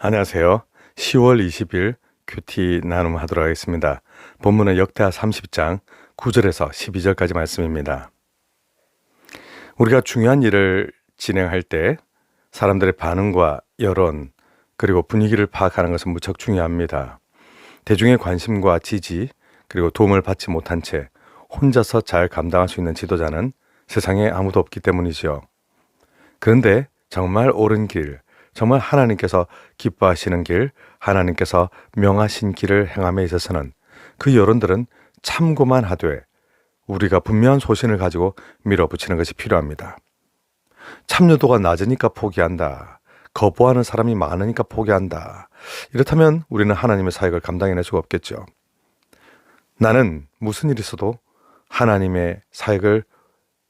안녕하세요. 10월 20일 큐티 나눔 하도록 하겠습니다. 본문은 역대하 30장 9절에서 12절까지 말씀입니다. 우리가 중요한 일을 진행할 때 사람들의 반응과 여론 그리고 분위기를 파악하는 것은 무척 중요합니다. 대중의 관심과 지지 그리고 도움을 받지 못한 채 혼자서 잘 감당할 수 있는 지도자는 세상에 아무도 없기 때문이죠. 그런데 정말 옳은 길, 정말 하나님께서 기뻐하시는 길, 하나님께서 명하신 길을 행함에 있어서는 그 여론들은 참고만 하되 우리가 분명한 소신을 가지고 밀어붙이는 것이 필요합니다. 참여도가 낮으니까 포기한다. 거부하는 사람이 많으니까 포기한다. 이렇다면 우리는 하나님의 사역을 감당해낼 수가 없겠죠. 나는 무슨 일이 있어도 하나님의 사역을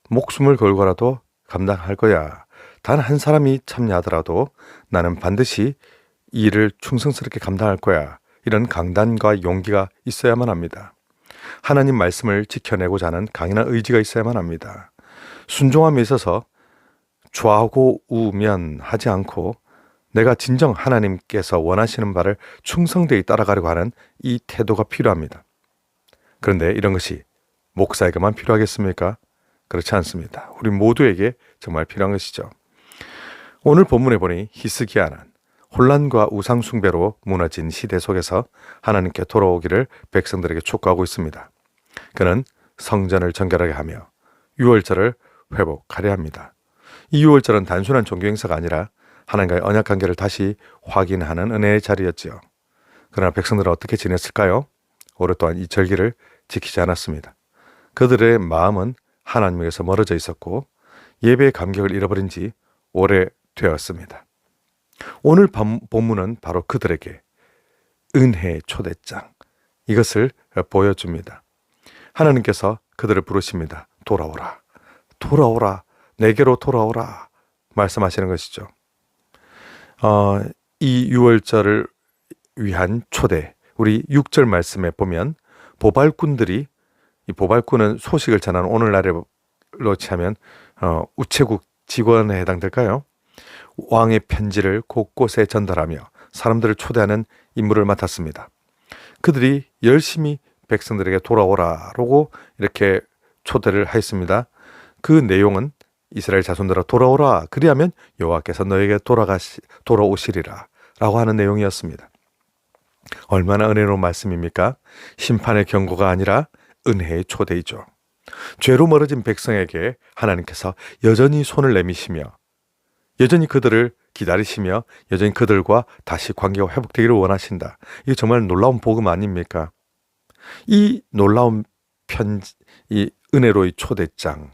목숨을 걸고라도 감당할 거야. 단 한 사람이 참여하더라도 나는 반드시 이 일을 충성스럽게 감당할 거야. 이런 강단과 용기가 있어야만 합니다. 하나님 말씀을 지켜내고자 하는 강인한 의지가 있어야만 합니다. 순종함에 있어서 좌고 우면 하지 않고 내가 진정 하나님께서 원하시는 바를 충성되이 따라가려고 하는 이 태도가 필요합니다. 그런데 이런 것이 목사에게만 필요하겠습니까? 그렇지 않습니다. 우리 모두에게 정말 필요한 것이죠. 오늘 본문에 보니 히스기야는 혼란과 우상 숭배로 무너진 시대 속에서 하나님께 돌아오기를 백성들에게 촉구하고 있습니다. 그는 성전을 정결하게 하며 유월절을 회복하려 합니다. 이 유월절은 단순한 종교 행사가 아니라 하나님과의 언약 관계를 다시 확인하는 은혜의 자리였지요. 그러나 백성들은 어떻게 지냈을까요? 오랫동안 이 절기를 지키지 않았습니다. 그들의 마음은 하나님에게서 멀어져 있었고 예배의 감격을 잃어버린 지 오래 되었습니다. 오늘 본- 본문은 바로 그들에게 은혜의 초대장 이것을 보여줍니다. 하나님께서 그들을 부르십니다. 돌아오라. 돌아오라. 내게로 돌아오라. 말씀하시는 것이죠. 어, 이 유월절을 위한 초대. 우리 6절 말씀에 보면 보발꾼들이 이 보발꾼은 소식을 전하는 오늘날로 치하면 어, 우체국 직원에 해당될까요? 왕의 편지를 곳곳에 전달하며 사람들을 초대하는 임무를 맡았습니다. 그들이 열심히 백성들에게 돌아오라라고 이렇게 초대를 했습니다. 그 내용은 이스라엘 자손들아 돌아오라 그리하면 여호와께서 너에게 돌아가시 돌아오시리라라고 하는 내용이었습니다. 얼마나 은혜로운 말씀입니까? 심판의 경고가 아니라 은혜의 초대이죠. 죄로 멀어진 백성에게 하나님께서 여전히 손을 내미시며 여전히 그들을 기다리시며 여전히 그들과 다시 관계가 회복되기를 원하신다. 이게 정말 놀라운 복음 아닙니까? 이 놀라운 편, 이 은혜로의 초대장.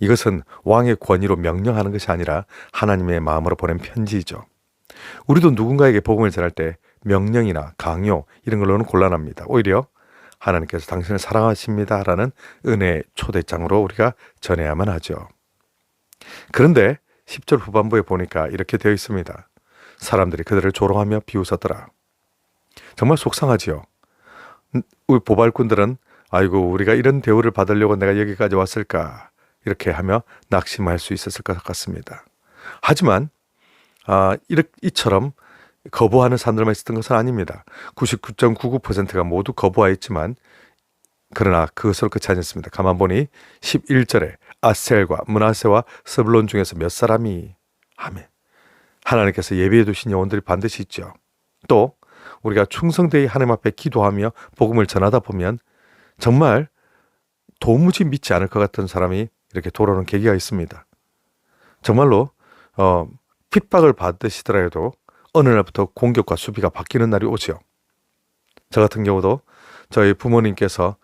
이것은 왕의 권위로 명령하는 것이 아니라 하나님의 마음으로 보낸 편지이죠. 우리도 누군가에게 복음을 전할 때 명령이나 강요 이런 걸로는 곤란합니다. 오히려 하나님께서 당신을 사랑하십니다라는 은혜 초대장으로 우리가 전해야만 하죠. 그런데 10절 후반부에 보니까 이렇게 되어 있습니다. 사람들이 그들을 조롱하며 비웃었더라. 정말 속상하지요. 음, 우리 보발꾼들은 아이고 우리가 이런 대우를 받으려고 내가 여기까지 왔을까 이렇게 하며 낙심할 수 있었을 것 같습니다. 하지만 아, 이처럼 거부하는 사람들만 있었던 것은 아닙니다. 99.99%가 모두 거부하였지만 그러나 그것으로 끝이 아니었습니다. 가만 보니 11절에 아셀과 문하세와 스불론 중에서 몇 사람이 하면 하나님께서 예비해 두신 영혼들이 반드시 있죠. 또 우리가 충성되이 하나님 앞에 기도하며 복음을 전하다 보면 정말 도무지 믿지 않을 것 같은 사람이 이렇게 돌아오는 계기가 있습니다. 정말로 어, 핍박을 받으시더라도 어느 날부터 공격과 수비가 바뀌는 날이 오지요. 저 같은 경우도 저희 부모님께서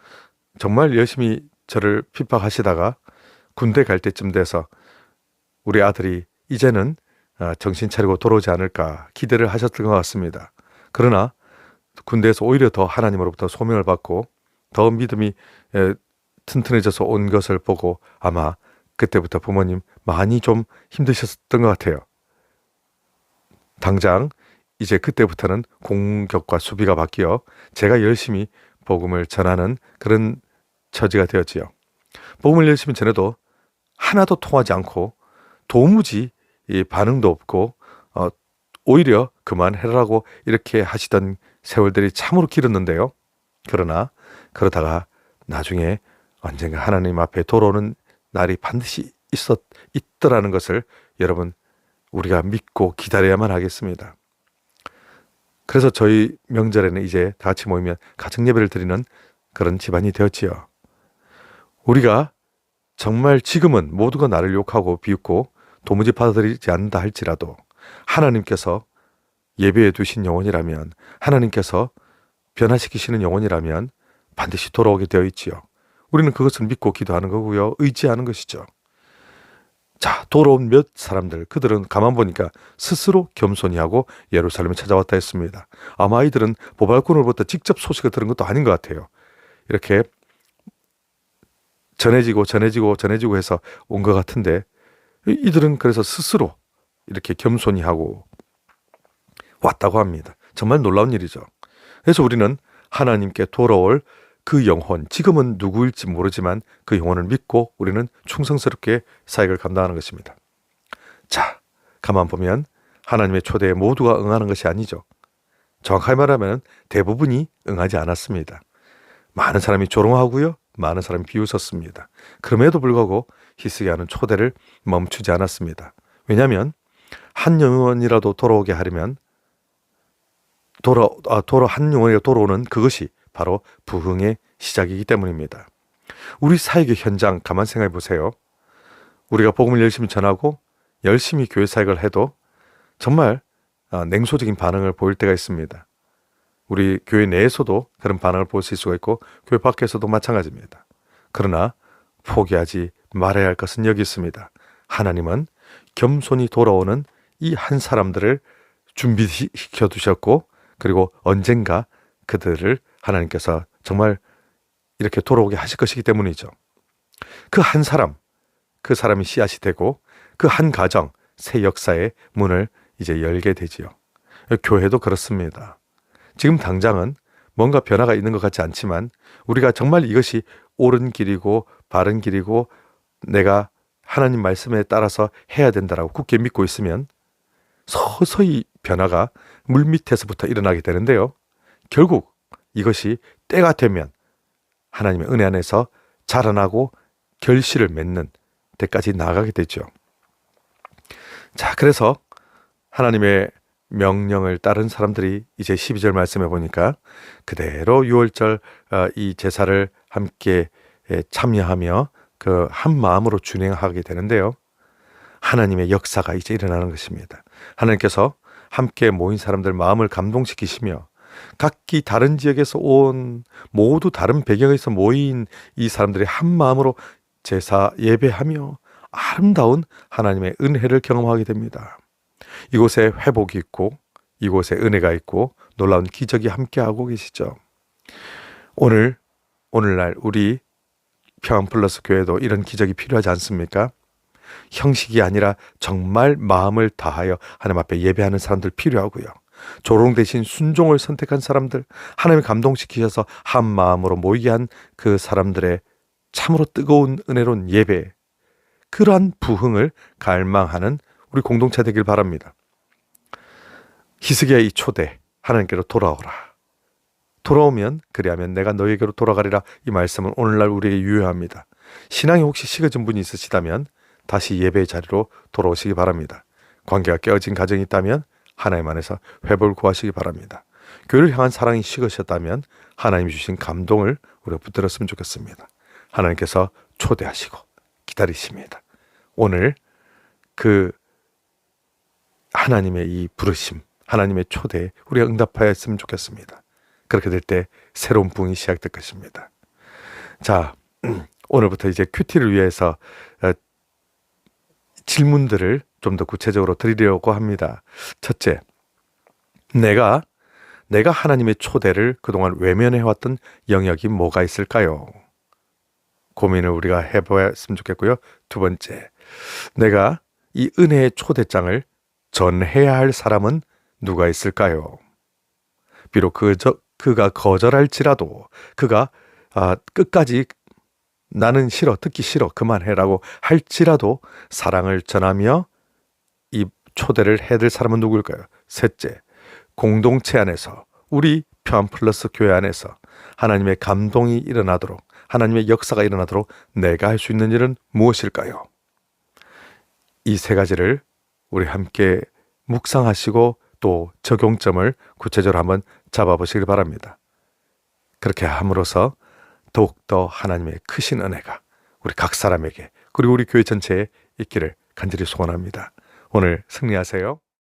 정말 열심히 저를 핍박하시다가 군대 갈 때쯤 돼서 우리 아들이 이제는 아, 정신 차리고 돌아오지 않을까 기대를 하셨던 것 같습니다. 그러나 군대에서 오히려 더 하나님으로부터 소명을 받고 더 믿음이 에, 튼튼해져서 온 것을 보고 아마 그때부터 부모님 많이 좀 힘드셨던 것 같아요. 당장 이제 그때부터는 공격과 수비가 바뀌어 제가 열심히 복음을 전하는 그런 처지가 되었지요. 복음을 열심히 전해도 하나도 통하지 않고 도무지 이 반응도 없고 어, 오히려 그만해라고 이렇게 하시던 세월들이 참으로 길었는데요. 그러나 그러다가 나중에 언젠가 하나님 앞에 돌아오는 날이 반드시 있었 있더라는 것을 여러분 우리가 믿고 기다려야만 하겠습니다. 그래서 저희 명절에는 이제 다 같이 모이면 가정 예배를 드리는 그런 집안이 되었지요. 우리가 정말 지금은 모두가 나를 욕하고 비웃고 도무지 받아들이지 않는다 할지라도 하나님께서 예배해 두신 영혼이라면 하나님께서 변화시키시는 영혼이라면 반드시 돌아오게 되어 있지요. 우리는 그것을 믿고 기도하는 거고요. 의지하는 것이죠. 자, 돌아온 몇 사람들, 그들은 가만 보니까 스스로 겸손히 하고 예루살렘에 찾아왔다 했습니다. 아마 아이들은 보발꾼으로부터 직접 소식을 들은 것도 아닌 것 같아요. 이렇게 전해지고 전해지고 전해지고 해서 온 것 같은데 이- 이들은 그래서 스스로 이렇게 겸손히 하고 왔다고 합니다. 정말 놀라운 일이죠. 그래서 우리는 하나님께 돌아올 그 영혼, 지금은 누구일지 모르지만 그 영혼을 믿고 우리는 충성스럽게 사역을 감당하는 것입니다. 자, 가만 보면 하나님의 초대에 모두가 응하는 것이 아니죠. 정확하게 말하면 대부분이 응하지 않았습니다. 많은 사람이 조롱하고요. 많은 사람이 비웃었습니다. 그럼에도 불구하고 히스기야는 초대를 멈추지 않았습니다. 왜냐하면 한 영혼이라도 돌아오게 하려면 돌아 아, 돌아 한 영혼이 돌아오는 그것이 바로 부흥의 시작이기 때문입니다. 우리 사역의 현장 가만 생각해 보세요. 우리가 복음을 열심히 전하고 열심히 교회 사역을 해도 정말 아, 냉소적인 반응을 보일 때가 있습니다. 우리 교회 내에서도 그런 반응을 있을 수가 있고 교회 밖에서도 마찬가지입니다. 그러나 포기하지 말아야 할 것은 여기 있습니다. 하나님은 겸손히 돌아오는 이 한 사람들을 준비시켜 두셨고 그리고 언젠가 그들을 하나님께서 정말 이렇게 돌아오게 하실 것이기 때문이죠. 그 한 사람, 그 사람이 씨앗이 되고 그 한 가정, 새 역사의 문을 이제 열게 되지요. 교회도 그렇습니다. 지금 당장은 뭔가 변화가 있는 것 같지 않지만 우리가 정말 이것이 옳은 길이고 바른 길이고 내가 하나님 말씀에 따라서 해야 된다라고 굳게 믿고 있으면 서서히 변화가 물 밑에서부터 일어나게 되는데요. 결국 이것이 때가 되면 하나님의 은혜 안에서 자라나고 결실을 맺는 때까지 나아가게 되죠. 자, 그래서 하나님의 명령을 따른 사람들이 이제 12절 말씀해 보니까 그대로 6월절 어, 이 제사를 함께 에, 참여하며 그 한 마음으로 준행하게 되는데요. 하나님의 역사가 이제 일어나는 것입니다. 하나님께서 함께 모인 사람들 마음을 감동시키시며 각기 다른 지역에서 온 모두 다른 배경에서 모인 이 사람들이 한 마음으로 제사 예배하며 아름다운 하나님의 은혜를 경험하게 됩니다. 이곳에 회복이 있고 이곳에 은혜가 있고 놀라운 기적이 함께하고 계시죠. 오늘 오늘날 우리 평안 플러스 교회도 이런 기적이 필요하지 않습니까? 형식이 아니라 정말 마음을 다하여 하나님 앞에 예배하는 사람들 필요하고요. 조롱 대신 순종을 선택한 사람들, 하나님을 감동시키셔서 한 마음으로 모이게 한 그 사람들의 참으로 뜨거운 은혜로운 예배, 그러한 부흥을 갈망하는 우리 공동체 되길 바랍니다. 히스기야의 이 초대, 하나님께로 돌아오라. 돌아오면 그리하면 내가 너에게로 돌아가리라 이 말씀은 오늘날 우리에게 유효합니다. 신앙이 혹시 식어진 분이 있으시다면 다시 예배의 자리로 돌아오시기 바랍니다. 관계가 깨어진 가정이 있다면 하나님 안에서 회복을 구하시기 바랍니다. 교회를 향한 사랑이 식으셨다면 하나님 주신 감동을 우리가 붙들었으면 좋겠습니다. 하나님께서 초대하시고 기다리십니다. 오늘 그 하나님의 이 부르심, 하나님의 초대에 우리가 응답하였으면 좋겠습니다. 그렇게 될 때 새로운 부흥이 시작될 것입니다. 자, 오늘부터 이제 큐티를 위해서 어, 질문들을 좀 더 구체적으로 드리려고 합니다. 첫째, 내가 내가 하나님의 초대를 그동안 외면해 왔던 영역이 뭐가 있을까요? 고민을 우리가 해보았으면 좋겠고요. 두 번째, 내가 이 은혜의 초대장을 전해야 할 사람은 누가 있을까요? 비록 그, 저, 그가 거절할지라도 그가 아, 끝까지 나는 싫어, 듣기 싫어, 그만해라고 할지라도 사랑을 전하며 이 초대를 해야 될 사람은 누구일까요? 셋째, 공동체 안에서 우리 평안 플러스 교회 안에서 하나님의 감동이 일어나도록 하나님의 역사가 일어나도록 내가 할 수 있는 일은 무엇일까요? 이 세 가지를 우리 함께 묵상하시고 또 적용점을 구체적으로 한번 잡아보시길 바랍니다. 그렇게 함으로써 더욱더 하나님의 크신 은혜가 우리 각 사람에게 그리고 우리 교회 전체에 있기를 간절히 소원합니다. 오늘 승리하세요.